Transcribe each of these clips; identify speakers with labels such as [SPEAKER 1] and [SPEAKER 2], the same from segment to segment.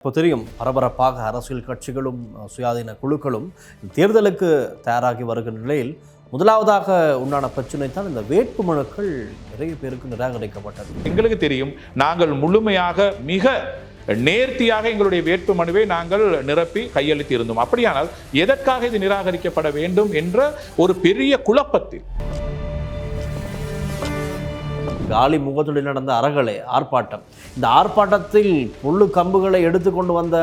[SPEAKER 1] இப்போ தெரியும் பரபரப்பாக அரசியல் கட்சிகளும் சுயாதீன குழுக்களும் தேர்தலுக்கு தயாராகி வருகின்ற நிலையில் முதலாவதாக உண்டான பிரச்சனை தான் இந்த வேட்பு மனுக்கள் நிறைய பேருக்கு நிராகரிக்கப்பட்டது.
[SPEAKER 2] எங்களுக்கு தெரியும் நாங்கள் முழுமையாக மிக நேர்த்தியாக எங்களுடைய வேட்பு மனுவை நாங்கள் நிரப்பி கையளித்து இருந்தோம். அப்படியானால் எதற்காக இது நிராகரிக்கப்பட வேண்டும் என்ற ஒரு பெரிய குழப்பத்தில்
[SPEAKER 1] காலி முகத்துடன் நடந்த அறகலை ஆர்ப்பாட்டம். இந்த ஆர்ப்பாட்டத்தில் புல்லு கம்புகளை எடுத்துக்கொண்டு வந்த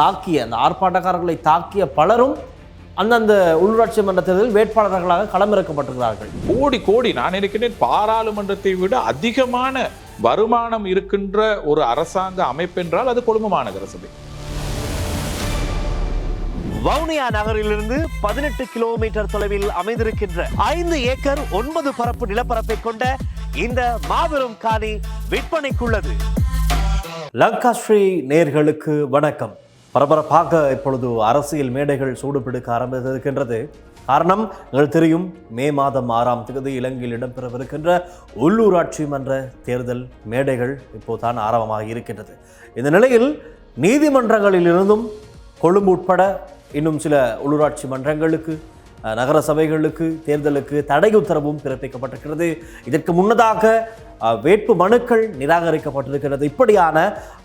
[SPEAKER 1] தாக்கிய அந்த ஆர்ப்பாட்டக்காரர்களை தாக்கிய பலரும் அந்தந்த உள்ளூராட்சி மன்ற தேர்தலில் வேட்பாளர்களாக களமிறக்கப்பட்டிருக்கிறார்கள்.
[SPEAKER 2] கோடி கோடி. நான் நினைக்கிறேன் பாராளுமன்றத்தை விட அதிகமான வருமானம் இருக்கின்ற ஒரு அரசாங்க அமைப்பென்றால் அது கொழும்பு மாநகர சபை.
[SPEAKER 3] வவுனியா நகரிலிருந்து பதினெட்டு கிலோமீட்டர் தொலைவில் அமைந்திருக்கின்ற ஐந்து ஏக்கர் ஒன்பது பரப்பு நிலப்பரப்பை கொண்ட இந்த மாபெரும் காணி விற்பனைக்குள்ளது.
[SPEAKER 1] லங்காஸ்ரீ நேர்களுக்கு வணக்கம். பரபரப்பாக இப்பொழுது அரசியல் மேடைகள் சூடுபிடிக்க ஆரம்பித்திருக்கின்றது. காரணம் எங்கள் தெரியும் மே மாதம் ஆறாம் தேதி இலங்கையில் இடம்பெறவிருக்கின்ற உள்ளூராட்சி மன்ற தேர்தல் மேடைகள் இப்போதான் ஆரம்பமாக இருக்கின்றது. இந்த நிலையில் நீதிமன்றங்களிலிருந்தும் கொழும்பு உட்பட இன்னும் சில உள்ளூராட்சி மன்றங்களுக்கு நகர சபைகளுக்கு தேர்தலுக்கு தடை உத்தரவும் பிறப்பிக்கப்பட்டிருக்கிறது. இதற்கு முன்னதாக வேட்பு மனுக்கள் நிராகரிக்கப்பட்டிருக்கிறது. இப்படியான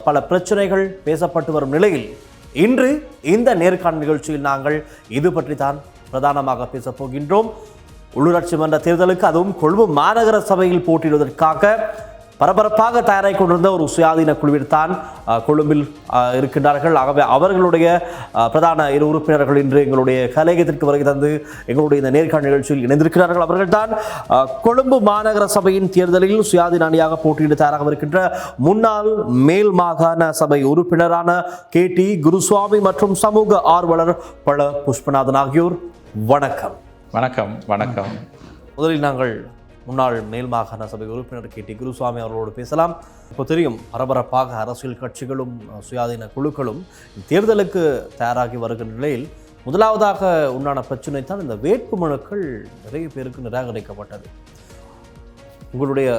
[SPEAKER 1] பல பிரச்சனைகள் பேசப்பட்டு வரும் நிலையில் இன்று இந்த நேர்காணல் நிகழ்ச்சியில் நாங்கள் இது பற்றி தான் பிரதானமாக பேசப் போகின்றோம். உள்ளூராட்சி மன்ற தேர்தலுக்கு அதுவும் கொழும்பு மாநகர சபையில் போட்டியிடுவதற்காக பரபரப்பாக தயாராகி கொண்டிருந்த ஒரு சுயாதீன குழுவில் தான் கொழும்பில் இருக்கின்றார்கள். ஆகவே அவர்களுடைய பிரதான இரு உறுப்பினர்கள் இன்று எங்களுடைய கலையகத்திற்கு வருகை தந்து எங்களுடைய இந்த நேர்காணல் நிகழ்ச்சியில் இணைந்திருக்கிறார்கள். அவர்கள்தான் அஹ், கொழும்பு மாநகர சபையின் தேர்தலில் சுயாதீன அணியாக போட்டியிட தயாராக இருக்கின்ற முன்னாள் மேல் மாகாண சபை உறுப்பினரான கே டி குருசுவாமி மற்றும் சமூக ஆர்வலர் பல புஷ்பநாதன் ஆகியோர். வணக்கம்.
[SPEAKER 2] வணக்கம் வணக்கம்.
[SPEAKER 1] முதலில் நாங்கள் முன்னாள் மேல் மாகாண சபை உறுப்பினர் கே டி குருசுவாமி அவர்களோடு பேசலாம். இப்போ தெரியும் பரபரப்பாக அரசியல் கட்சிகளும் சுயாதீன குழுக்களும் தேர்தலுக்கு தயாராகி வருகின்ற நிலையில் முதலாவதாக உண்டான பிரச்சனை தான் இந்த வேட்புமனுக்கள் நிறைய பேருக்கு நிராகரிக்கப்பட்டது. உங்களுடைய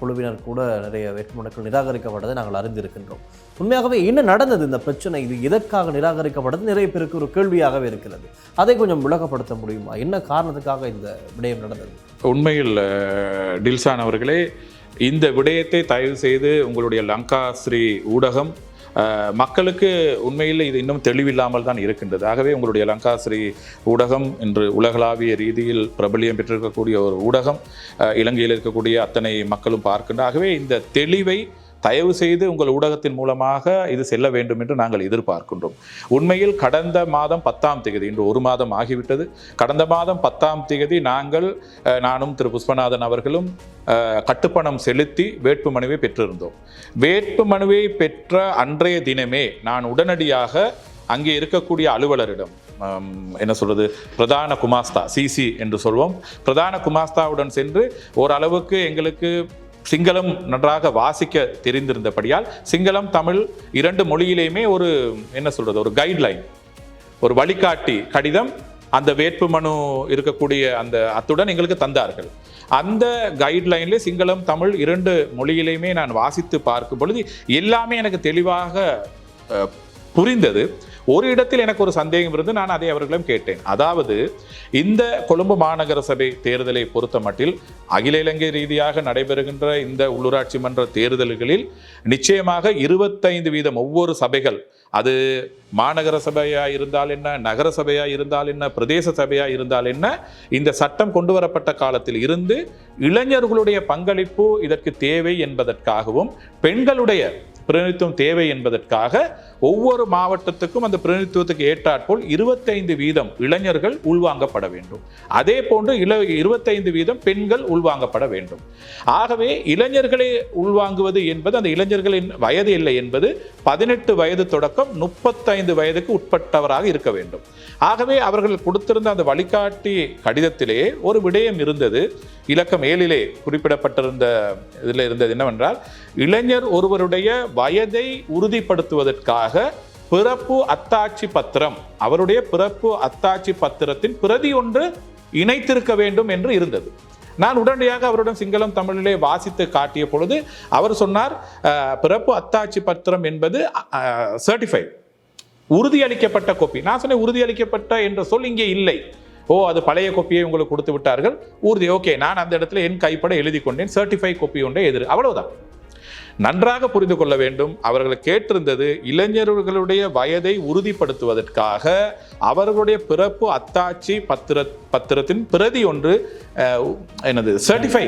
[SPEAKER 1] குழுவினர் கூட நிறைய வேட்புமனுக்கள் நிராகரிக்கப்பட்டதை நாங்கள் அறிந்திருக்கின்றோம். உண்மையாகவே என்ன நடந்தது இந்த பிரச்சனை? இது எதற்காக நிராகரிக்கப்பட்டது? நிறைய பேருக்கு ஒரு கேள்வியாகவே இருக்கிறது. அதை கொஞ்சம் விளக்கப்படுத்த முடியுமா? என்ன காரணத்துக்காக இந்த விடயம் நடந்தது?
[SPEAKER 2] உண்மையில் டில்சான் அவர்களே இந்த விடயத்தை தயவு செய்து உங்களுடைய லங்கா ஸ்ரீ ஊடகம் மக்களுக்கு உண்மையில் இது இன்னும் தெளிவில்லாமல் தான் இருக்கின்றது. ஆகவே உங்களுடைய லங்கா ஊடகம் இன்று உலகளாவிய ரீதியில் பிரபலியம் பெற்றிருக்கக்கூடிய ஒரு ஊடகம் இலங்கையில் இருக்கக்கூடிய அத்தனை மக்களும் பார்க்கின்ற ஆகவே இந்த தெளிவை தயவு செய்து உங்கள் ஊடகத்தின் மூலமாக இது செல்ல வேண்டும் என்று நாங்கள் எதிர்பார்க்கின்றோம். உண்மையில் கடந்த மாதம் பத்தாம் தேதி இன்று ஒரு மாதம் ஆகிவிட்டது. கடந்த மாதம் பத்தாம் தேதி நாங்கள் நானும் திரு புஷ்பநாதன் அவர்களும் கட்டுப்பணம் செலுத்தி வேட்பு மனுவை பெற்றிருந்தோம். வேட்பு மனுவை பெற்ற அன்றைய தினமே நான் உடனடியாக அங்கே இருக்கக்கூடிய அலுவலரிடம் என்ன சொல்கிறது பிரதான குமாஸ்தா சிசி என்று சொல்வோம் பிரதான குமாஸ்தாவுடன் சென்று ஓரளவுக்கு எங்களுக்கு சிங்களம் நன்றாக வாசிக்க தெரிந்திருந்தபடியால் சிங்களம் தமிழ் இரண்டு மொழியிலேயுமே ஒரு என்ன சொல்றது ஒரு கைட்லைன் ஒரு வழிகாட்டி கடிதம் அந்த வேட்பு மனு இருக்கக்கூடிய அந்த அத்துடன் எங்களுக்கு தந்தார்கள். அந்த கைட்லைன்ல சிங்களம் தமிழ் இரண்டு மொழியிலையுமே நான் வாசித்து பார்க்கும் பொழுது எல்லாமே எனக்கு தெளிவாக புரிந்தது. ஒரு இடத்தில் எனக்கு ஒரு சந்தேகம் இருந்து நான் அதை அவர்களிடம் கேட்டேன். அதாவது இந்த கொழும்பு மாநகர சபை தேர்தலை பொறுத்த மட்டில் அகில இலங்கை ரீதியாக நடைபெறுகின்ற இந்த உள்ளூராட்சி மன்ற தேர்தல்களில் நிச்சயமாக இருபத்தைந்து வீதம் ஒவ்வொரு சபைகள் அது மாநகர சபையா இருந்தால் என்ன நகர சபையா இருந்தால் என்ன பிரதேச சபையா இருந்தால் என்ன இந்த சட்டம் கொண்டு வரப்பட்ட காலத்தில் இருந்து இளைஞர்களுடைய பங்களிப்பு இதற்கு தேவை என்பதற்காகவும் பெண்களுடைய பிரதிநிதித்துவம் தேவை என்பதற்காக ஒவ்வொரு மாவட்டத்துக்கும் அந்த பிரதிநிதித்துவத்துக்கு ஏற்றாற்போல் இருபத்தைந்து வீதம் இளைஞர்கள் உள்வாங்கப்பட வேண்டும். அதே போன்று இள இருபத்தைந்து வீதம் பெண்கள் உள்வாங்கப்பட வேண்டும். ஆகவே இளைஞர்களை உள்வாங்குவது என்பது அந்த இளைஞர்களின் வயது இல்லை என்பது பதினெட்டு வயது தொடக்கம் முப்பத்தைந்து வயதுக்கு உட்பட்டவராக இருக்க வேண்டும். ஆகவே அவர்கள் கொடுத்திருந்த அந்த வழிகாட்டி கடிதத்திலே ஒரு விடயம் இருந்தது. இலக்கம் ஏழிலே குறிப்பிடப்பட்டிருந்த இதில் இருந்தது என்னவென்றால் இளைஞர் ஒருவருடைய வயதை உறுதிப்படுத்துவதற்காக பிறப்பு அத்தாட்சி பத்திரம் அவருடைய பிறப்பு அத்தாட்சி பத்திரத்தின் பிரதி ஒன்று இணைத்திருக்க வேண்டும் என்று இருந்தது. நான் உடனடியாக அவருடன் சிங்களம் தமிழிலே வாசித்து காட்டிய பொழுது அவர் சொன்னார் பிறப்பு அத்தாட்சி பத்திரம் என்பது சர்டிஃபைட் உறுதியளிக்கப்பட்ட கோப்பி நான் சொன்னேன் உறுதியளிக்கப்பட்ட என்ற சொல் இங்கே இல்லை. ஓ அது பழைய கோப்பியை உங்களுக்கு கொடுத்து விட்டார்கள். உறுதி ஓகே நான் அந்த இடத்துல என் கைப்பட எழுதி கொண்டேன் சர்டிஃபை கோப்பி ஒன்றை எதிர். அவ்வளவுதான். நன்றாக புரிந்து கொள்ள வேண்டும். அவர்கள் கேட்டிருந்தது இளைஞர்களுடைய வயதை உறுதிப்படுத்துவதற்காக அவர்களுடைய பிறப்பு அத்தாட்சி பத்திர பத்திரத்தின் பிரதி ஒன்று என்னது சர்டிஃபை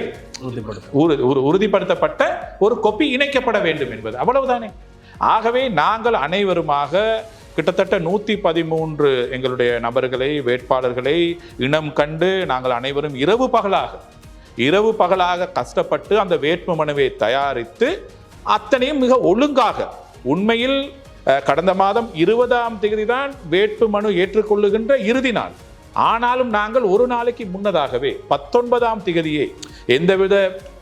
[SPEAKER 2] உறுதிப்படுத்தப்பட்ட. ஒரு கொப்பி இணைக்கப்பட வேண்டும் என்பது. அவ்வளவுதானே. ஆகவே நாங்கள் அனைவருமாக கிட்டத்தட்ட நூற்றி பதிமூன்று எங்களுடைய நபர்களை வேட்பாளர்களை இனம் கண்டு நாங்கள் அனைவரும் இரவு பகலாக இரவு பகலாக கஷ்டப்பட்டு அந்த வேட்பு மனுவை தயாரித்து அத்தனையும் மிக ஒழுங்காக. உண்மையில் கடந்த மாதம் இருபதாம் தேதி தான் வேட்பு மனு ஏற்றுக்கொள்ளுகின்ற இறுதி நாள். ஆனாலும் நாங்கள் ஒரு நாளைக்கு முன்னதாகவே பத்தொன்பதாம் திகதியே எந்தவித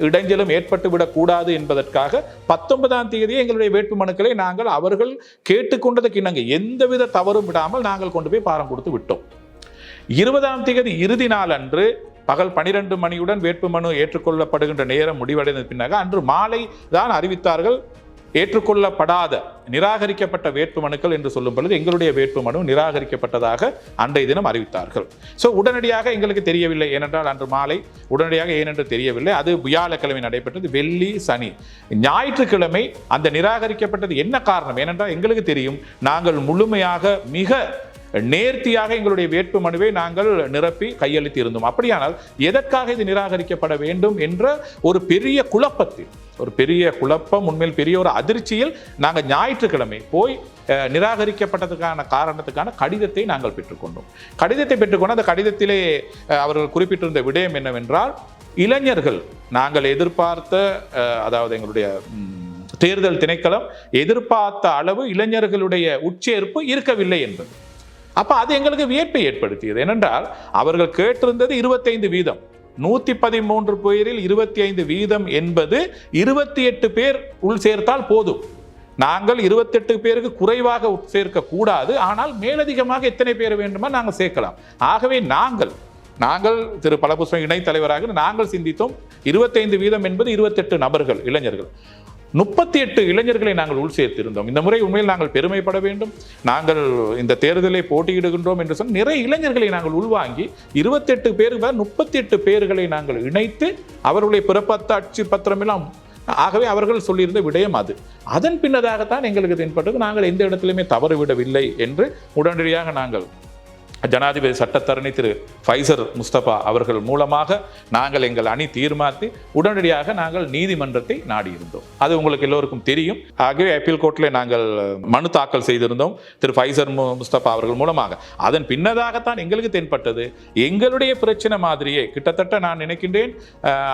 [SPEAKER 2] இடைஞ்சலும் ஏற்பட்டு விடக்கூடாது என்பதற்காக பத்தொன்பதாம் தேதியே எங்களுடைய வேட்பு மனுக்களை நாங்கள் அவர்கள் கேட்டுக்கொண்டதுக்கு இணங்க எந்தவித தவறும் விடாமல் நாங்கள் கொண்டு போய் பாரம் கொடுத்து விட்டோம். இருபதாம் தேதி இறுதி நாள் அன்று பகல் பனிரெண்டு மணியுடன் வேட்புமனு ஏற்றுக்கொள்ளப்படுகின்ற நேரம் முடிவடைந்த பின்னாக அன்று மாலை தான் அறிவித்தார்கள் ஏற்றுக்கொள்ளப்படாத நிராகரிக்கப்பட்ட வேட்புமனுக்கள் என்று சொல்லும் பொழுது எங்களுடைய வேட்புமனு நிராகரிக்கப்பட்டதாக அன்றைய தினம் அறிவித்தார்கள். ஸோ உடனடியாக எங்களுக்கு தெரியவில்லை. ஏனென்றால் அன்று மாலை உடனடியாக ஏனென்று தெரியவில்லை. அது வியாழக்கிழமை நடைபெற்றது. வெள்ளி சனி. ஞாயிற்றுக்கிழமை அந்த நிராகரிக்கப்பட்டது என்ன காரணம்? ஏனென்றால் எங்களுக்கு தெரியும் நாங்கள் முழுமையாக மிக நேர்த்தியாக எங்களுடைய வேட்பு மனுவை நாங்கள் நிரப்பி கையளித்து இருந்தோம் அப்படியானால் எதற்காக இது நிராகரிக்கப்பட வேண்டும் என்ற ஒரு பெரிய குழப்பத்தில் ஒரு பெரிய குழப்பம் உண்மையில் பெரிய ஒரு அதிர்ச்சியில் நாங்கள் ஞாயிற்றுக்கிழமை போய் நிராகரிக்கப்பட்டதுக்கான காரணத்துக்கான கடிதத்தை நாங்கள் பெற்றுக்கொண்டோம். கடிதத்தை பெற்றுக்கொண்டு அந்த கடிதத்திலே அவர்கள் குறிப்பிட்டிருந்த விடயம் என்னவென்றால் இளைஞர்கள் நாங்கள் எதிர்பார்த்த அதாவது எங்களுடைய தேர்தல் திணைக்களம் எதிர்பார்த்த அளவு இளைஞர்களுடைய உட்சேர்ப்பு இருக்கவில்லை என்பது. அப்போ அது எங்களுக்கு வியப்பை ஏற்படுத்தியது. ஏனென்றால் அவர்கள் கேட்டிருந்தது இருபத்தைந்து வீதம். நூத்தி பதிமூன்று பேரில் இருபத்தி ஐந்து வீதம் என்பது இருபத்தி எட்டு பேர் உள் சேர்த்தால் போதும். நாங்கள் இருபத்தெட்டு பேருக்கு குறைவாக சேர்க்க கூடாது. ஆனால் மேலதிகமாக எத்தனை பேர் வேண்டுமா நாங்கள் சேர்க்கலாம். ஆகவே நாங்கள் நாங்கள் திரு பலபுஷ்பம் இணைத் தலைவராக நாங்கள் சிந்தித்தோம். இருபத்தைந்து வீதம் என்பது இருபத்தெட்டு நபர்கள் இளைஞர்கள். முப்பத்தி எட்டு இளைஞர்களை நாங்கள் உள் சேர்த்திருந்தோம். இந்த முறை உண்மையில் நாங்கள் பெருமைப்பட வேண்டும். நாங்கள் இந்த தேர்தலை போட்டியிடுகின்றோம் என்று சொன்ன நிறைய இளைஞர்களை நாங்கள் உள்வாங்கி இருபத்தெட்டு பேர் முப்பத்தி எட்டு பேர்களை நாங்கள் இணைத்து அவர்களுடைய பிறப்பத்தாட்சி பத்திரமெல்லாம் ஆகவே அவர்கள் சொல்லியிருந்த விடயம் அது. அதன் பின்னதாகத்தான் எங்களுக்கு தென்பட்டது. நாங்கள் எந்த இடத்திலுமே தவறு விடவில்லை என்று உடனடியாக நாங்கள் ஜனாதிபதி சட்டத்தரணி திரு ஃபைசர் முஸ்தபா அவர்கள் மூலமாக நாங்கள் எங்கள் அணி தீர்மானித்து உடனடியாக நாங்கள் நீதிமன்றத்தை நாடியிருந்தோம். அது உங்களுக்கு எல்லோருக்கும் தெரியும். ஆகவே அப்பீல் கோர்ட்டில் நாங்கள் மனு தாக்கல் செய்திருந்தோம் திரு ஃபைசர் மு- முஸ்தபா அவர்கள் மூலமாக. அதன் பின்னதாகத்தான் எங்களுக்கு தென்பட்டது. எங்களுடைய பிரச்சனை மாதிரியே கிட்டத்தட்ட நான் நினைக்கின்றேன்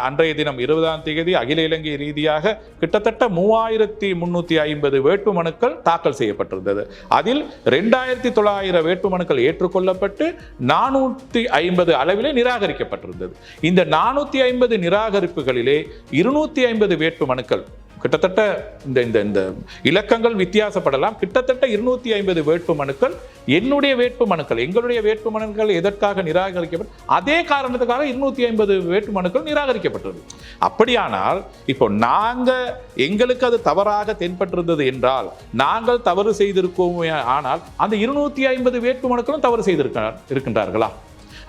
[SPEAKER 2] அன்றைய தினம் இருபதாம் தேதி அகில இலங்கை ரீதியாக கிட்டத்தட்ட மூவாயிரத்தி முன்னூற்றி ஐம்பது வேட்புமனுக்கள் தாக்கல் செய்யப்பட்டிருந்தது. அதில் ரெண்டாயிரத்தி தொள்ளாயிரம் வேட்புமனுக்கள் ஏற்றுக்கொள்ள ஏற்றுக்கொள்ளப்பட்டு நானூற்றி ஐம்பது அளவிலே நிராகரிக்கப்பட்டிருந்தது. இந்த நானூற்றி ஐம்பது நிராகரிப்புகளிலே இருநூத்தி ஐம்பது வேட்பு மனுக்கள் கிட்டத்தட்ட இந்த இந்த இந்த இலக்கங்கள் வித்தியாசப்படலாம். கிட்டத்தட்ட இருநூத்தி ஐம்பது வேட்பு மனுக்கள் என்னுடைய வேட்பு மனுக்கள் எங்களுடைய வேட்பு மனுக்கள் எதற்காக நிராகரிக்கப்பட்ட அதே காரணத்துக்காக இருநூத்தி ஐம்பது வேட்பு மனுக்கள் நிராகரிக்கப்பட்டது. அப்படியானால் இப்போ நாங்க எங்களுக்கு அது தவறாக தென்பட்டிருந்தது என்றால் நாங்கள் தவறு செய்திருக்கோம் ஆனால் அந்த இருநூத்தி ஐம்பது வேட்பு மனுக்களும் தவறு செய்திருக்க இருக்கின்றார்களா?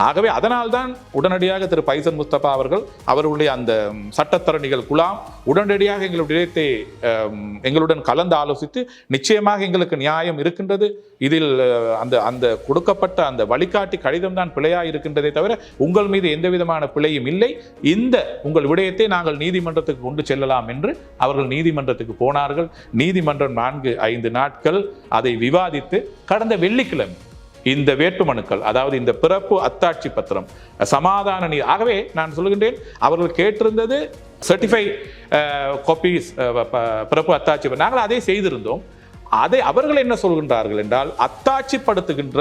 [SPEAKER 2] ஆகவே அதனால்தான் உடனடியாக திரு பைசன் முஸ்தபா அவர்கள் அவர்களுடைய அந்த சட்டத்தரணிகள் குலாம் உடனடியாக எங்களுடைய விடயத்தை எங்களுடன் கலந்து ஆலோசித்து நிச்சயமாக எங்களுக்கு நியாயம் இருக்கின்றது. இதில் அந்த அந்த கொடுக்கப்பட்ட அந்த வழிகாட்டி கடிதம் தான் பிழையாக இருக்கின்றதே தவிர உங்கள் மீது எந்த விதமான பிழையும் இல்லை. இந்த உங்கள் விடயத்தை நாங்கள் நீதிமன்றத்துக்கு கொண்டு செல்லலாம் என்று அவர்கள் நீதிமன்றத்துக்கு போனார்கள். நீதிமன்றம் நான்கு ஐந்து நாட்கள் அதை விவாதித்து கடந்த வெள்ளிக்கிழமை இந்த வேட்புமனுக்கள் அதாவது இந்த பிறப்பு அத்தாட்சி பத்திரம் சமாதான நீ ஆகவே நான் சொல்லுகின்றேன் அவர்கள் கேட்டிருந்தது சர்டிஃபை காப்பீஸ் பிறப்பு அத்தாட்சி. நாங்கள் அதை செய்திருந்தோம். அதை அவர்கள் என்ன சொல்கின்றார்கள் என்றால் அத்தாட்சிப்படுத்துகின்ற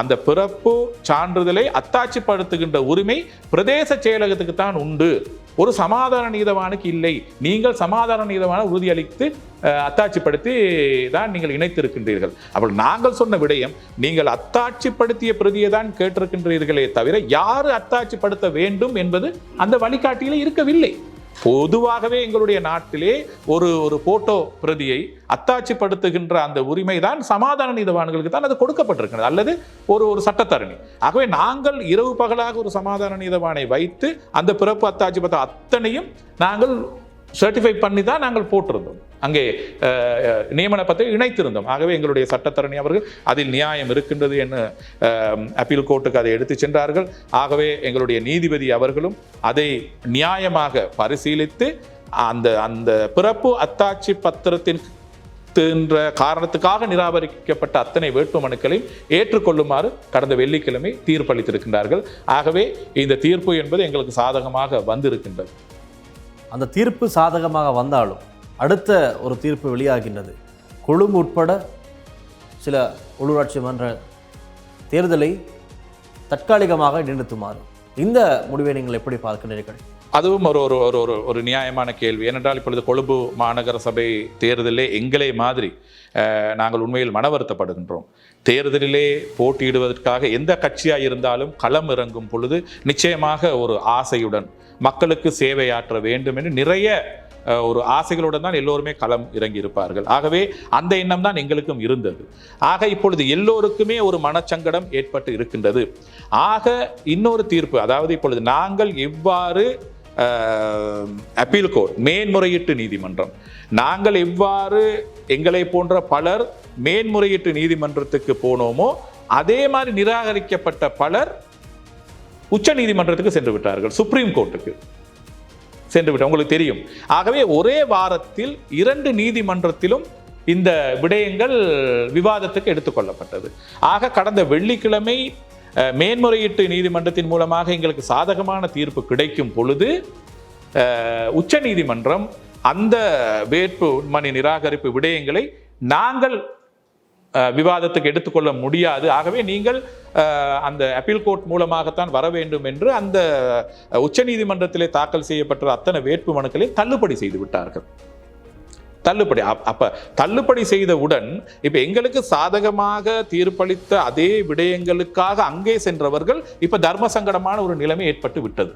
[SPEAKER 2] அந்த பிறப்பு சான்றிதழை அத்தாட்சிப்படுத்துகின்ற உரிமை பிரதேச செயலகத்துக்கு தான் உண்டு. ஒரு சமாதான நீதவானுக்கு இல்லை. நீங்கள் சமாதான நீதவான உறுதியளித்து அத்தாட்சிப்படுத்தி தான் நீங்கள் இணைத்திருக்கின்றீர்கள். அப்போ நாங்கள் சொன்ன விடயம் நீங்கள் அத்தாட்சிப்படுத்திய பிரதியை தான் கேட்டிருக்கின்றீர்களே தவிர யாரு அத்தாட்சிப்படுத்த வேண்டும் என்பது அந்த வழிகாட்டியில் இருக்கவில்லை. பொதுவாகவே எங்களுடைய நாட்டிலே ஒரு ஒரு போட்டோ பிரதியை அத்தாட்சிப்படுத்துகின்ற அந்த உரிமை தான் சமாதான நீதவான்களுக்கு தான் அது கொடுக்கப்பட்டிருக்கிறது. அல்லது ஒரு ஒரு சட்டத்தரணி. ஆகவே நாங்கள் இரவு பகலாக ஒரு சமாதான நீதவானை வைத்து அந்த பிறப்பு அத்தாட்சி பத்திர அத்தனையும் நாங்கள் சர்டிஃபை பண்ணி தான் நாங்கள் போட்டிருந்தோம். அங்கே நியமன பத்திரம் இணைத்திருந்தோம். ஆகவே எங்களுடைய சட்டத்தரணி அவர்கள் அதில் நியாயம் இருக்கின்றது என்று அப்பீல் கோர்ட்டுக்கு அதை எடுத்து சென்றார்கள். ஆகவே எங்களுடைய நீதிபதி அவர்களும் அதை நியாயமாக பரிசீலித்து அந்த அந்த பிறப்பு அத்தாட்சி பத்திரத்தின் என்ற காரணத்துக்காக நிராகரிக்கப்பட்ட அத்தனை வேட்பு மனுக்களையும் ஏற்றுக்கொள்ளுமாறு கடந்த வெள்ளிக்கிழமை தீர்ப்பளித்திருக்கின்றார்கள். ஆகவே இந்த தீர்ப்பு என்பது எங்களுக்கு சாதகமாக வந்திருக்கின்றது.
[SPEAKER 1] அந்த தீர்ப்பு சாதகமாக வந்தாலும் அடுத்த ஒரு தீர்ப்பு வெளியாகின்றது. கொழும்பு உட்பட சில உள்ளூராட்சி மன்ற தேர்தலை தற்காலிகமாக நிறுத்துமாறு இந்த முடிவை நீங்கள் எப்படி பார்க்கிறீர்கள்
[SPEAKER 2] அதுவும் ஒரு ஒரு ஒரு ஒரு ஒரு நியாயமான கேள்வி. ஏனென்றால் இப்பொழுது கொழும்பு மாநகர சபை தேர்தலிலே எங்களை மாதிரி நாங்கள் உண்மையில் மன வருத்தப்படுகின்றோம் தேர்தலிலே போட்டியிடுவதற்காக எந்த கட்சியாக இருந்தாலும் களம் இறங்கும் பொழுது நிச்சயமாக ஒரு ஆசையுடன் மக்களுக்கு சேவையாற்ற வேண்டும் என்று நிறைய ஒரு ஆசைகளுடன் தான் எல்லோருமே களம் இறங்கி இருப்பார்கள். ஆகவே அந்த எண்ணம் தான் எங்களுக்கும் இருந்தது. ஆக இப்பொழுது எல்லோருக்குமே ஒரு மனச்சங்கடம் ஏற்பட்டு இருக்கின்றது. ஆக இன்னொரு தீர்ப்பு அதாவது இப்பொழுது நாங்கள் எவ்வாறு அப்பீல் கோர்ட் மேன்முறையீட்டு நீதிமன்றம் நாங்கள் எவ்வாறு எங்களை போன்ற பலர் மேன்முறையீட்டு நீதிமன்றத்துக்கு போனோமோ அதே மாதிரி நிராகரிக்கப்பட்ட பலர் உச்ச நீதிமன்றத்துக்கு சென்று விட்டார்கள் சுப்ரீம் கோர்ட்டுக்கு சென்று உங்களுக்கு தெரியும். ஆகவே ஒரே வாரத்தில் இரண்டு நீதிமன்றத்திலும் இந்த விடயங்கள் விவாதத்துக்கு எடுத்துக்கொள்ளப்பட்டது ஆக கடந்த வெள்ளிக்கிழமை மேன்முறையீட்டு நீதிமன்றத்தின் மூலமாக எங்களுக்கு சாதகமான தீர்ப்பு கிடைக்கும் பொழுது உச்ச நீதிமன்றம் அந்த வேட்பு மணி நிராகரிப்பு விடயங்களை நாங்கள் விவாதத்துக்கு எடுத்துக்கொள்ள முடியாது. ஆகவே நீங்கள் அந்த அப்பீல் கோர்ட் மூலமாகத்தான் வர வேண்டும் என்று அந்த உச்சநீதிமன்றத்திலே தாக்கல் செய்யப்பட்ட அத்தனை வேட்பு மனுக்களை தள்ளுபடி செய்து விட்டார்கள். தள்ளுபடி அப்ப தள்ளுபடி செய்தவுடன் இப்ப எங்களுக்கு சாதகமாக தீர்ப்பளித்த அதே விடயங்களுக்காக அங்கே சென்றவர்கள் இப்ப தர்ம சங்கடமான ஒரு நிலைமை ஏற்பட்டு விட்டது.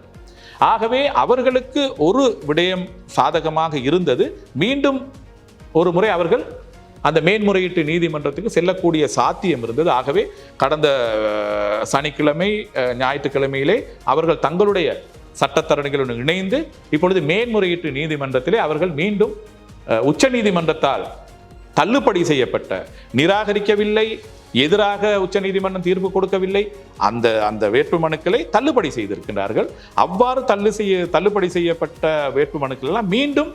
[SPEAKER 2] ஆகவே அவர்களுக்கு ஒரு விடயம் சாதகமாக இருந்தது. மீண்டும் ஒரு முறை அவர்கள் அந்த மேன்முறையீட்டு நீதிமன்றத்துக்கு செல்லக்கூடிய சாத்தியம் இருந்தது. ஆகவே கடந்த சனிக்கிழமை ஞாயிற்றுக்கிழமையிலே அவர்கள் தங்களுடைய சட்டத்தரணிகளுடன் இணைந்து இப்பொழுது மேன்முறையீட்டு நீதிமன்றத்திலே அவர்கள் மீண்டும் அஹ், உச்ச நீதிமன்றத்தால் தள்ளுபடி செய்யப்பட்ட நிராகரிக்கவில்லை எதிராக உச்சநீதிமன்றம் தீர்ப்பு கொடுக்கவில்லை அந்த அந்த வேட்பு மனுக்களை தள்ளுபடி செய்திருக்கின்றார்கள். அவ்வாறு தள்ளு செய்ய தள்ளுபடி செய்யப்பட்ட வேட்பு மனுக்கள் எல்லாம் மீண்டும்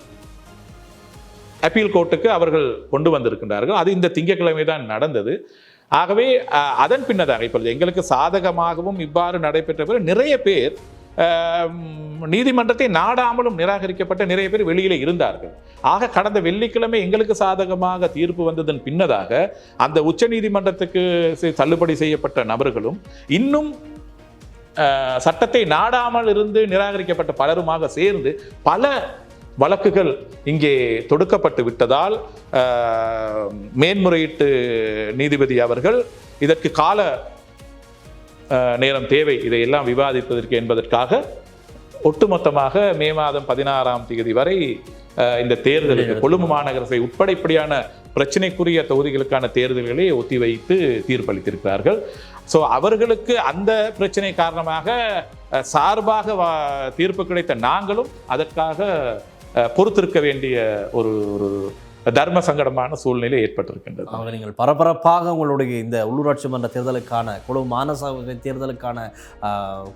[SPEAKER 2] அப்பீல் கோர்ட்டுக்கு அவர்கள் கொண்டு வந்திருக்கின்றார்கள். அது இந்த திங்கட்கிழமை தான் நடந்தது. ஆகவே அதன் பின்னதாக இப்பொழுது எங்களுக்கு சாதகமாகவும் இவ்வாறு நடைபெற்ற பிறகு நிறைய பேர் நீதிமன்றத்தை நாடாமலும் நிராகரிக்கப்பட்ட நிறைய பேர் வெளியில் இருந்தார்கள். ஆக கடந்த வெள்ளிக்கிழமை எங்களுக்கு சாதகமாக தீர்ப்பு வந்ததன் பின்னதாக அந்த உச்ச நீதிமன்றத்துக்கு தள்ளுபடி செய்யப்பட்ட நபர்களும் இன்னும் சட்டத்தை நாடாமல் இருந்து நிராகரிக்கப்பட்ட பலருமாக சேர்ந்து பல வழக்குகள் இங்கே தொடுக்கப்பட்டு விட்டதால் மேன்முறையீட்டு நீதிபதி அவர்கள் இதற்கு கால நேரம் தேவை இதையெல்லாம் விவாதிப்பதற்கு என்பதற்காக ஒட்டுமொத்தமாக மே மாதம் பதினாறாம் தேதி வரை இந்த தேர்தலுக்கு கொழும்பு மாநகர சபை உட்பட இப்படியான பிரச்சனைக்குரிய தொகுதிகளுக்கான தேர்தல்களை ஒத்திவைத்து தீர்ப்பளித்திருக்கிறார்கள். ஸோ அவர்களுக்கு அந்த பிரச்சனை காரணமாக சார்பாக தீர்ப்பு கிடைத்த நாங்களும் அதற்காக பொறுத்திருக்க வேண்டிய ஒரு ஒரு தர்ம சங்கடமான சூழ்நிலை ஏற்பட்டிருக்கின்றது.
[SPEAKER 1] அவங்க நீங்கள் பரபரப்பாக உங்களுடைய இந்த உள்ளூராட்சி மன்ற தேர்தலுக்கான குழு மாநசபை தேர்தலுக்கான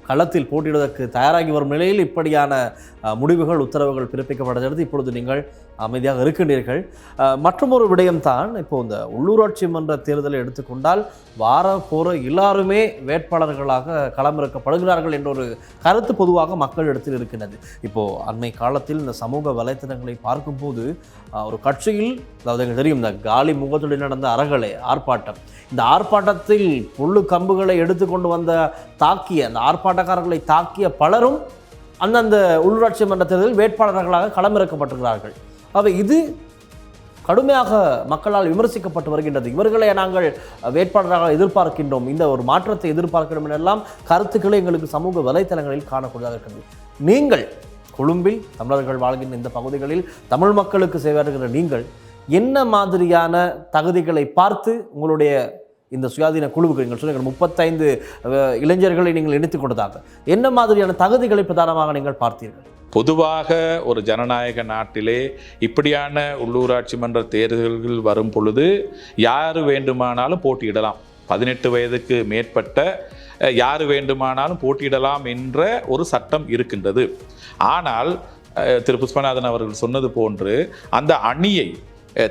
[SPEAKER 1] களத்தில் போட்டியிடுவதற்கு தயாராகி வரும் நிலையில் இப்படியான முடிவுகள் உத்தரவுகள் பிறப்பிக்கப்படுகிறது இப்பொழுது நீங்கள் அமைதியாக இருக்கின்றீர்கள். ஆஹ், மற்றுமொரு விடயம்தான் இப்போ இந்த உள்ளூராட்சி மன்ற தேர்தலை எடுத்துக்கொண்டால் வார போகிற எல்லாருமே வேட்பாளர்களாக களமிறக்கப்படுகிறார்கள் என்ற ஒரு கருத்து பொதுவாக மக்கள் இடத்தில் இருக்கின்றது. இப்போது அண்மை காலத்தில் இந்த சமூக வலைத்தளங்களை பார்க்கும்போது ஒரு கட்சியில் அதாவது எங்களுக்கு தெரியும் இந்த காலி முகத்துடன் நடந்த அறகலை ஆர்ப்பாட்டம். இந்த ஆர்ப்பாட்டத்தில் புல்லு கம்புகளை எடுத்துக்கொண்டு வந்த தாக்கிய அந்த ஆர்ப்பாட்டக்காரர்களை தாக்கிய பலரும் அந்தந்த உள்ளூராட்சி மன்ற தேர்தலில் வேட்பாளர்களாக களமிறக்கப்பட்டிருக்கிறார்கள். அவை இது கடுமையாக மக்களால் விமர்சிக்கப்பட்டு வருகின்றது. இவர்களை நாங்கள் வேட்பாளராக எதிர்பார்க்கின்றோம். இந்த ஒரு மாற்றத்தை எதிர்பார்க்கிறோம் எனெல்லாம் கருத்துக்களை எங்களுக்கு சமூக வலைத்தளங்களில் காணக்கூடியதாக இருக்கிறது. நீங்கள் கொழும்பில் தமிழர்கள் வாழ்கின்ற இந்த பகுதிகளில் தமிழ் மக்களுக்கு செய்வார்கள் நீங்கள் என்ன மாதிரியான தகுதிகளை பார்த்து உங்களுடைய இந்த சுயாதீன குழுவுக்கு நீங்கள் சொன்னீங்க முப்பத்தைந்து இளைஞர்களை நீங்கள் இணைத்துக் கொண்டதாக. என்ன மாதிரியான தகுதிகளை பிரதானமாக நீங்கள் பார்த்தீர்கள்?
[SPEAKER 2] பொதுவாக ஒரு ஜனநாயக நாட்டிலே இப்படியான உள்ளூராட்சி மன்ற தேர்தல்கள் வரும் பொழுது யார் வேண்டுமானாலும் போட்டியிடலாம். பதினெட்டு வயதுக்கு மேற்பட்ட யார் வேண்டுமானாலும் போட்டியிடலாம் என்ற ஒரு சட்டம் இருக்கின்றது. ஆனால் திரு. புஷ்பநாதன் அவர்கள் சொன்னது போன்று அந்த அணியை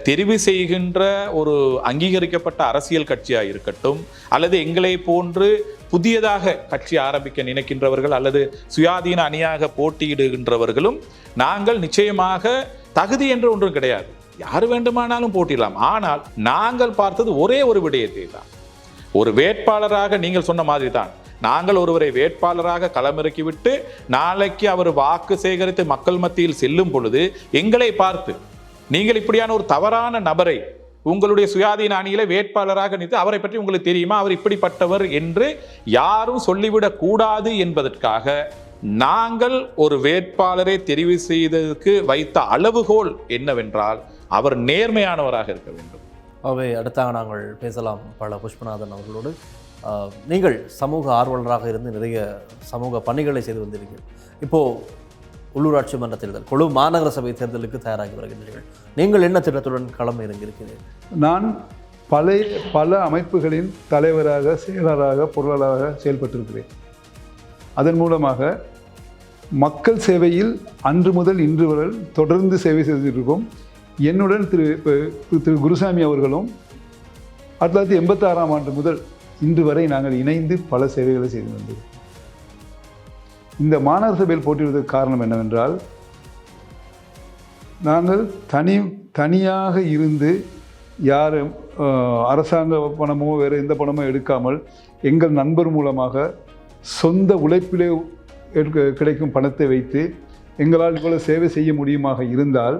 [SPEAKER 2] தெரிவு செய்கின்ற ஒரு அங்கீகரிக்கப்பட்ட அரசியல் கட்சியாக இருக்கட்டும் அல்லது எங்களை போன்று புதியதாக கட்சி ஆரம்பிக்க நினைக்கின்றவர்கள் அல்லது சுயாதீன அணியாக போட்டியிடுகின்றவர்களும் நாங்கள் நிச்சயமாக தகுதி என்று ஒன்றும் கிடையாது. யார் வேண்டுமானாலும் போட்டியிடலாம் ஆனால் நாங்கள் பார்த்தது ஒரே ஒரு விடயத்தை தான். ஒரு வேட்பாளராக நீங்கள் சொன்ன மாதிரி தான் நாங்கள் ஒருவரை வேட்பாளராக களமிறக்கிவிட்டு நாளைக்கு அவர் வாக்கு சேகரித்து மக்கள் மத்தியில் செல்லும் பொழுது எங்களை பார்த்து நீங்கள் இப்படியான ஒரு தவறான நபரை உங்களுடைய சுயாதீன அணியில வேட்பாளராக நிறுத்தி அவரை பற்றி உங்களுக்கு தெரியுமா? அவர் இப்படிப்பட்டவர் என்று யாரும் சொல்லிவிடக் கூடாது என்பதற்காக நாங்கள் ஒரு வேட்பாளரை தெரிவு செய்ததற்கு வைத்த அளவுகோல் என்னவென்றால் அவர் நேர்மையானவராக இருக்க வேண்டும்.
[SPEAKER 1] அவை அடுத்தாக நாங்கள் பேசலாம் பல புஷ்பநாதன் அவர்களோடு. நீங்கள் சமூக ஆர்வலராக இருந்து நிறைய சமூக பணிகளை செய்து வந்திருக்கீர்கள் இப்போது உள்ளூராட்சி மன்ற தேர்தல் கொழு மாநகர சபை தேர்தலுக்கு தயாராகி வருகின்றீர்கள். நீங்கள் என்ன திட்டத்துடன் களம் இறங்கியிருக்கிறீர்கள்?
[SPEAKER 4] நான் பழைய பல அமைப்புகளின் தலைவராக செயலராக பொருளாளராக செயல்பட்டிருக்கிறேன். அதன் மூலமாக மக்கள் சேவையில் அன்று முதல் இன்று வரை தொடர்ந்து சேவை செய்திருக்கோம் என்னுடன் திரு திரு குருசாமி அவர்களும் ஆயிரத்தி தொள்ளாயிரத்தி எண்பத்தாறாம் ஆண்டு முதல் இன்று வரை நாங்கள் இணைந்து பல சேவைகளை செய்து வந்தோம் இந்த மாநகர சபையில் போட்டியிடுவதற்கு காரணம் என்னவென்றால் நாங்கள் தனி தனியாக இருந்து யார் அரசாங்க பணமோ வேறு எந்த பணமோ எடுக்காமல் எங்கள் நண்பர் மூலமாக சொந்த உழைப்பிலே எடுக்க கிடைக்கும் பணத்தை வைத்து எங்களால் இவ்வளவு சேவை செய்ய முடியுமாக இருந்தால்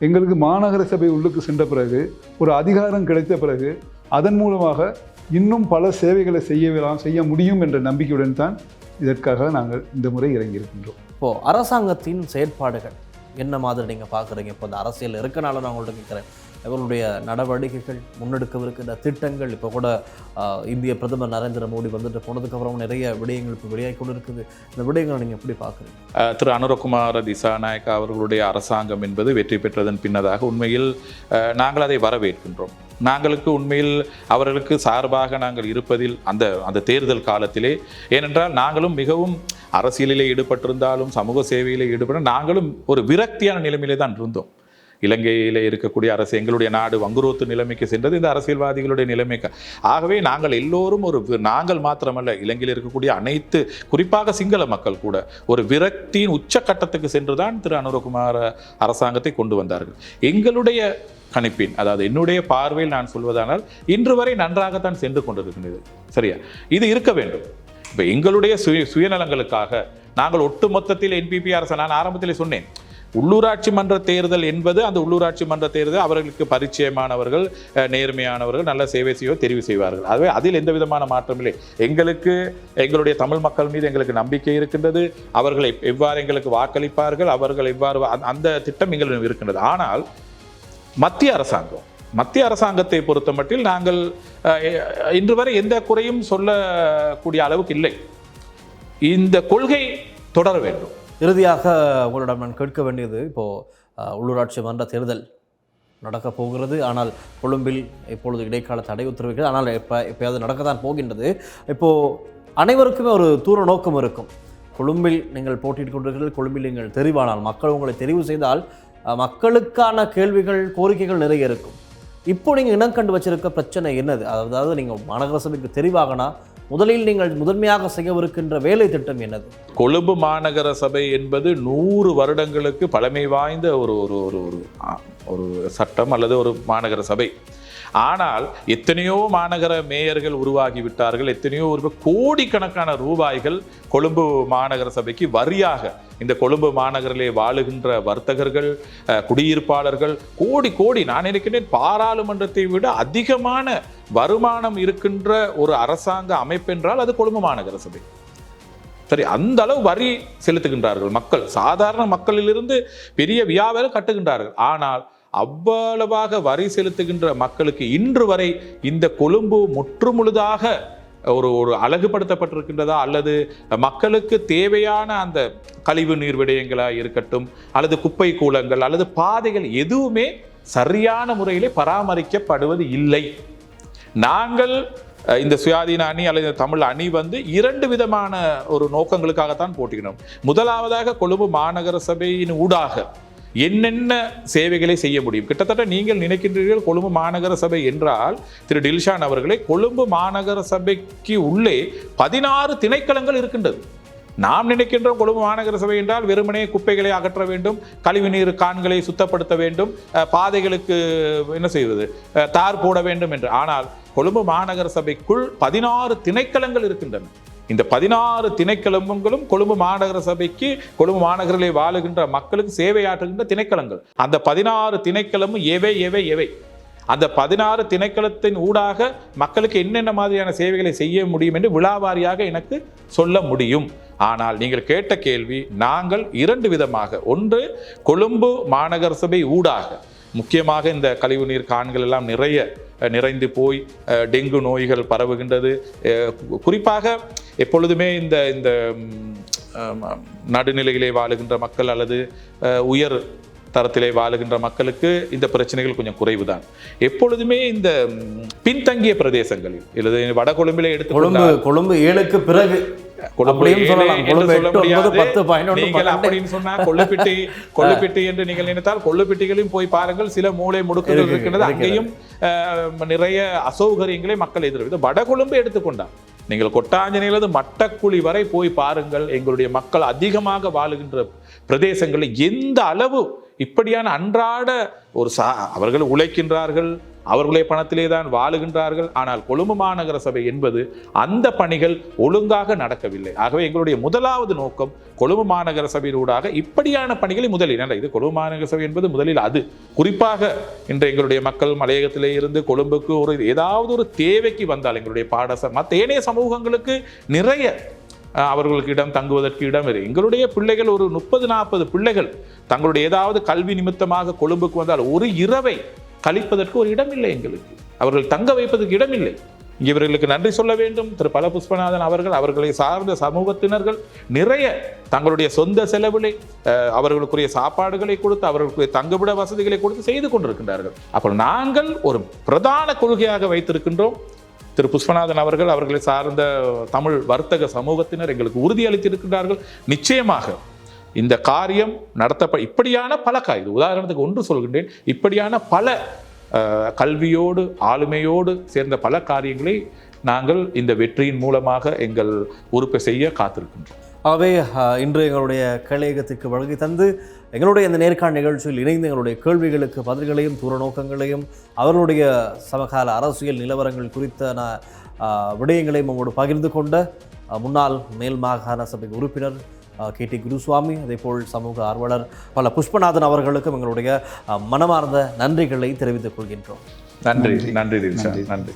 [SPEAKER 4] எங்களுக்கு மாநகர சபை உள்ளுக்கு சென்ற பிறகு ஒரு அதிகாரம் கிடைத்த பிறகு அதன் மூலமாக இன்னும் பல சேவைகளை செய்யலாம் செய்ய முடியும் என்ற நம்பிக்கையுடன் தான் இதற்காக நாங்கள் இந்த முறை இறங்கியிருக்கின்றோம்.
[SPEAKER 1] இப்போது அரசாங்கத்தின் செயற்பாடுகள் என்ன மாதிரி நீங்கள் பார்க்குறீங்க? இப்போ இந்த அரசியல் இருக்கனால நான் உங்கள்கிட்ட கேட்குறேன். இவருடைய நடவடிக்கைகள் முன்னெடுக்கவிருக்கின்ற திட்டங்கள் இப்போ கூட இந்திய பிரதமர் நரேந்திர மோடி வந்துட்டு போனதுக்கப்புறம் நிறைய விடயங்கள் இப்போ வெளியாகி கொண்டு இருக்குது இந்த விடயங்களை நீங்கள் எப்படி பார்க்குறீங்க?
[SPEAKER 2] திரு அனுரகுமார திசாநாயக்கா அவர்களுடைய அரசாங்கம் என்பது வெற்றி பெற்றதன் பின்னதாக உண்மையில் நாங்கள் அதை வரவேற்கின்றோம். நாங்களுக்கு உண்மையில் அவர்களுக்கு சார்பாக நாங்கள் இருப்பதில் அந்த அந்த தேர்தல் காலத்திலே ஏனென்றால் நாங்களும் மிகவும் அரசியலிலே ஈடுபட்டிருந்தாலும் சமூக சேவையிலே ஈடுபட நாங்களும் ஒரு விரக்தியான நிலைமையிலே தான் இருந்தோம். இலங்கையிலே இருக்கக்கூடிய அரசு எங்களுடைய நாடு வங்குரோத்து நிலைமைக்கு சென்றது இந்த அரசியல்வாதிகளுடைய நிலைமைக்கு ஆகவே நாங்கள் எல்லோரும் ஒரு நாங்கள் மாத்திரமல்ல இலங்கையில் இருக்கக்கூடிய அனைத்து குறிப்பாக சிங்கள மக்கள் கூட ஒரு விரக்தியின் உச்சக்கட்டத்துக்கு சென்றுதான் திரு அனுரகுமார அரசாங்கத்தை கொண்டு வந்தார்கள். எங்களுடைய கணிப்பின் அதாவது என்னுடைய பார்வையில் நான் சொல்வதானால் இன்று வரை நன்றாகத்தான் சென்று கொண்டிருக்கின்றது. சரியா? இது இருக்க வேண்டும். இப்போ எங்களுடைய சுய சுயநலங்களுக்காக நாங்கள் ஒட்டு மொத்தத்தில் என்பிபி அரசு நான் ஆரம்பத்தில் சொன்னேன் உள்ளூராட்சி மன்ற தேர்தல் என்பது அந்த உள்ளூராட்சி மன்ற தேர்தல் அவர்களுக்கு பரிச்சயமானவர்கள் நேர்மையானவர்கள் நல்ல சேவை செய்வோ தெரிவு செய்வார்கள். ஆகவே அதில் எந்த விதமான மாற்றம் இல்லை. எங்களுக்கு எங்களுடைய தமிழ் மக்கள் மீது எங்களுக்கு நம்பிக்கை இருக்கின்றது. அவர்களை எவ்வாறு எங்களுக்கு வாக்களிப்பார்கள் அவர்கள் எவ்வாறு அந்த- அந்த திட்டம் எங்களிடம் இருக்கின்றது. ஆனால் மத்திய அரசாங்கம் மத்திய அரசாங்கத்தை பொறுத்த மட்டில் நாங்கள் இன்று வரை எந்த குறையும் சொல்லக்கூடிய அளவுக்கு இல்லை. இந்த கொள்கை தொடர வேண்டும்.
[SPEAKER 1] இறுதியாக உங்களிடம் நான் கேட்க வேண்டியது இப்போது உள்ளூராட்சி மன்ற தேர்தல் நடக்கப் போகிறது. ஆனால் கொழும்பில் இப்பொழுது இடைக்கால தடை உத்தரவுகள் ஆனால் இப்போ எப்பயாவது தான் போகின்றது. இப்போது அனைவருக்குமே ஒரு தூர நோக்கம் இருக்கும். கொழும்பில் நீங்கள் போட்டியிட்டு கொண்டிருக்கிறீர்கள். கொழும்பில் நீங்கள் தெரிவானால் மக்கள் உங்களை தெரிவு செய்தால் மக்களுக்கான கேள்விகள் கோரிக்கைகள் நிறைய இருக்கும். இப்போ நீங்கள் இனம் கண்டு வச்சிருக்க பிரச்சனை என்னது? அதாவது நீங்கள் மாநகர சபைக்கு தெரிவாகனா முதலில் நீங்கள் முதன்மையாக செய்யவிருக்கின்ற வேலை திட்டம் என்னது?
[SPEAKER 2] கொழும்பு மாநகர சபை என்பது நூறு வருடங்களுக்கு பழமை வாய்ந்த ஒரு ஒரு ஒரு ஒரு ஒரு சட்டம் அல்லது ஒரு மாநகர சபை. ஆனால் எத்தனையோ மாநகர மேயர்கள் உருவாகிவிட்டார்கள் எத்தனையோ ஒரு கோடிக்கணக்கான ரூபாய்கள் கொழும்பு மாநகர சபைக்கு வரியாக இந்த கொழும்பு மாநகரிலே வாழுகின்ற வர்த்தகர்கள் குடியிருப்பாளர்கள் கோடி கோடி நான் நினைக்கிறேன் பாராளுமன்றத்தை விட அதிகமான வருமானம் இருக்கின்ற ஒரு அரசாங்க அமைப்பென்றால் அது கொழும்பு மாநகர சபை. சரி அந்த அளவு வரி செலுத்துகின்றார்கள் மக்கள். சாதாரண மக்களிலிருந்து பெரிய வியாபாரம் கட்டுகின்றார்கள். ஆனால் அவ்வளவாக வரி செலுத்துகின்ற மக்களுக்கு இன்று வரை இந்த கொழும்பு முற்றுமுழுதாக ஒரு ஒரு அழகுபடுத்தப்பட்டிருக்கின்றதா? அல்லது மக்களுக்கு தேவையான அந்த கழிவு நீர் விடயங்களாக இருக்கட்டும் அல்லது குப்பை கூலங்கள் அல்லது பாதைகள் எதுவுமே சரியான முறையிலே பராமரிக்கப்படுவது இல்லை. நாங்கள் இந்த சுயாதீன அணி அல்லது இந்த தமிழ் அணி வந்து இரண்டு விதமான ஒரு நோக்கங்களுக்காகத்தான் போட்டிக்கிறோம் முதலாவதாக கொழும்பு மாநகர சபையின் ஊடாக என்னென்ன சேவைகளை செய்ய முடியும்? கிட்டத்தட்ட நீங்கள் நினைக்கின்றீர்கள் கொழும்பு மாநகர சபை என்றால் திரு டில்ஷான் அவர்களே கொழும்பு மாநகர சபைக்கு உள்ளே பதினாறு திணைக்களங்கள் இருக்கின்றது. நாம் நினைக்கின்றோம் கொழும்பு மாநகர சபை என்றால் வெறுமனே குப்பைகளை அகற்ற வேண்டும் கழிவுநீர் கான்களை சுத்தப்படுத்த வேண்டும் பாதைகளுக்கு என்ன செய்வது தார் போட வேண்டும் என்று. ஆனால் கொழும்பு மாநகர சபைக்குள் பதினாறு திணைக்களங்கள் இருக்கின்றன. இந்த பதினாறு திணைக்களங்களும் கொழும்பு மாநகர சபைக்கு கொழும்பு மாநகரிலே வாழுகின்ற மக்களுக்கு சேவையாற்றுகின்ற திணைக்களங்கள். அந்த பதினாறு திணைக்களமும் எவை எவை எவை? அந்த பதினாறு திணைக்களத்தின் ஊடாக மக்களுக்கு என்னென்ன மாதிரியான சேவைகளை செய்ய முடியும் என்று விழாவாரியாக எனக்கு சொல்ல முடியும். ஆனால் நீங்கள் கேட்ட கேள்வி நாங்கள் இரண்டு விதமாக. ஒன்று கொழும்பு மாநகர சபை ஊடாக. முக்கியமாக இந்த கழிவுநீர் கான்கள் எல்லாம் நிறைய நிறைந்து போய் டெங்கு நோய்கள் பரவுகின்றது. குறிப்பாக எப்பொழுதுமே இந்த இந்த நடுநிலையிலே வாழுகின்ற மக்கள் அல்லது உயர் தரத்திலே வாழுகின்ற மக்களுக்கு இந்த பிரச்சனைகள் கொஞ்சம் குறைவுதான். எப்பொழுதுமே இந்த பின்தங்கிய பிரதேசங்களில் இல்லது வடகொழும்பிலே
[SPEAKER 1] கொழும்பு
[SPEAKER 2] எடுத்துக்கொண்டால்
[SPEAKER 1] கொழும்பு ஏழுக்கு பிறகு.
[SPEAKER 2] கொழும்பு
[SPEAKER 1] கொழும்பு
[SPEAKER 2] கொள்ளுப்பிட்டிகளையும் போய் பாருங்கள். சில மூளை முடுக்குகள்
[SPEAKER 1] இருக்கு,
[SPEAKER 2] இருக்கின்றது. அங்கேயும் நிறைய அசௌகரியங்களை மக்கள் எதிர்ப்பு வடகொழும்பு எடுத்துக்கொண்டார் நீங்கள் கொட்டாஞ்சனையிலிருந்து மட்டக்குழி வரை போய் பாருங்கள். எங்களுடைய மக்கள் அதிகமாக வாழுகின்ற பிரதேசங்களில் எந்த அளவு இப்படியான அன்றாட ஒரு சா அவர்கள் உழைக்கின்றார்கள் அவர்களுடைய பணத்திலே தான் வாழுகின்றார்கள் ஆனால் கொழும்பு மாநகர சபை என்பது அந்த பணிகள் ஒழுங்காக நடக்கவில்லை. ஆகவே எங்களுடைய முதலாவது நோக்கம் கொழும்பு மாநகர சபையினூடாக இப்படியான பணிகளை முதலில் அல்ல இது கொழும்பு மாநகர சபை என்பது முதலில் அது. குறிப்பாக இன்று எங்களுடைய மக்கள் மலையகத்திலே இருந்து கொழும்புக்கு ஒரு ஏதாவது ஒரு தேவைக்கு வந்தால் எங்களுடைய பாடச மற்ற ஏனைய சமூகங்களுக்கு நிறைய அவர்களுக்கு இடம் தங்குவதற்கு இடம் இரு எங்களுடைய பிள்ளைகள் ஒரு முப்பது நாற்பது பிள்ளைகள். தங்களுடைய ஏதாவது கல்வி நிமித்தமாக கொழும்புக்கு வந்தால் ஒரு இரவை கழிப்பதற்கு ஒரு இடம் இல்லை எங்களுக்கு. அவர்கள் தங்க வைப்பதற்கு இடம் இல்லை. இவர்களுக்கு நன்றி சொல்ல வேண்டும். திரு பல புஷ்பநாதன் அவர்கள் அவர்களை சார்ந்த சமூகத்தினர்கள் நிறைய தங்களுடைய சொந்த செலவிலே அவர்களுக்குரிய சாப்பாடுகளை கொடுத்து அவர்களுக்குரிய தங்குவிட வசதிகளை கொடுத்து செய்து கொண்டிருக்கின்றார்கள். அப்போ நாங்கள் ஒரு பிரதான கொள்கையாக வைத்திருக்கின்றோம். திரு புஷ்பநாதன் அவர்கள் அவர்களை சார்ந்த தமிழ் வர்த்தக சமூகத்தினர் எங்களுக்கு உறுதியளித்திருக்கின்றார்கள். நிச்சயமாக இந்த காரியம் நடத்தப்ப இப்படியான பல இது உதாரணத்துக்கு ஒன்று சொல்கின்றேன். இப்படியான பல கல்வியோடு ஆளுமையோடு சேர்ந்த பல காரியங்களை நாங்கள் இந்த வெற்றியின் மூலமாக எங்கள் உறுப்பை செய்ய காத்திருக்கின்றோம்.
[SPEAKER 1] ஆகவே இன்று எங்களுடைய கலையகத்துக்கு வழங்கி தந்து எங்களுடைய இந்த நேர்காணல் நிகழ்ச்சியில் இணைந்து எங்களுடைய கேள்விகளுக்கு பதில்களையும் தூர நோக்கங்களையும் அவர்களுடைய சமகால அரசியல் நிலவரங்கள் குறித்த விடயங்களையும் உங்களோடு பகிர்ந்து கொண்ட முன்னாள் மேல் மாகாண சபை உறுப்பினர் கே. டி. குருசுவாமி அதேபோல் சமூக ஆர்வலர் பல புஷ்பநாதன் அவர்களுக்கும் எங்களுடைய மனமார்ந்த நன்றிகளை தெரிவித்துக் கொள்கின்றோம்.
[SPEAKER 2] நன்றி நன்றி. நன்றி.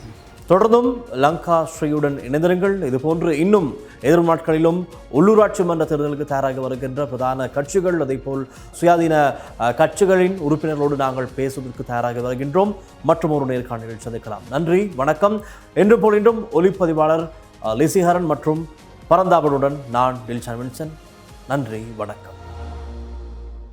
[SPEAKER 1] தொடர்ந்தும் லங்கா ஸ்ரீயுடன் இணைந்திருங்கள். இதுபோன்று இன்னும் எதிர் நாட்களிலும் உள்ளூராட்சி மன்ற தேர்தலுக்கு தயாராக வருகின்ற பிரதான கட்சிகள் அதேபோல் சுயாதீன கட்சிகளின் உறுப்பினர்களோடு நாங்கள் பேசுவதற்கு தயாராக வருகின்றோம். மற்றும் ஒரு நேர்காணலில் சந்திக்கலாம். நன்றி வணக்கம். என்று போல் இன்றும் ஒளிப்பதிவாளர் லிசிஹரன் மற்றும் பரந்தாபனுடன் நான் டில்ஷான் வின்சன். நன்றி வணக்கம்.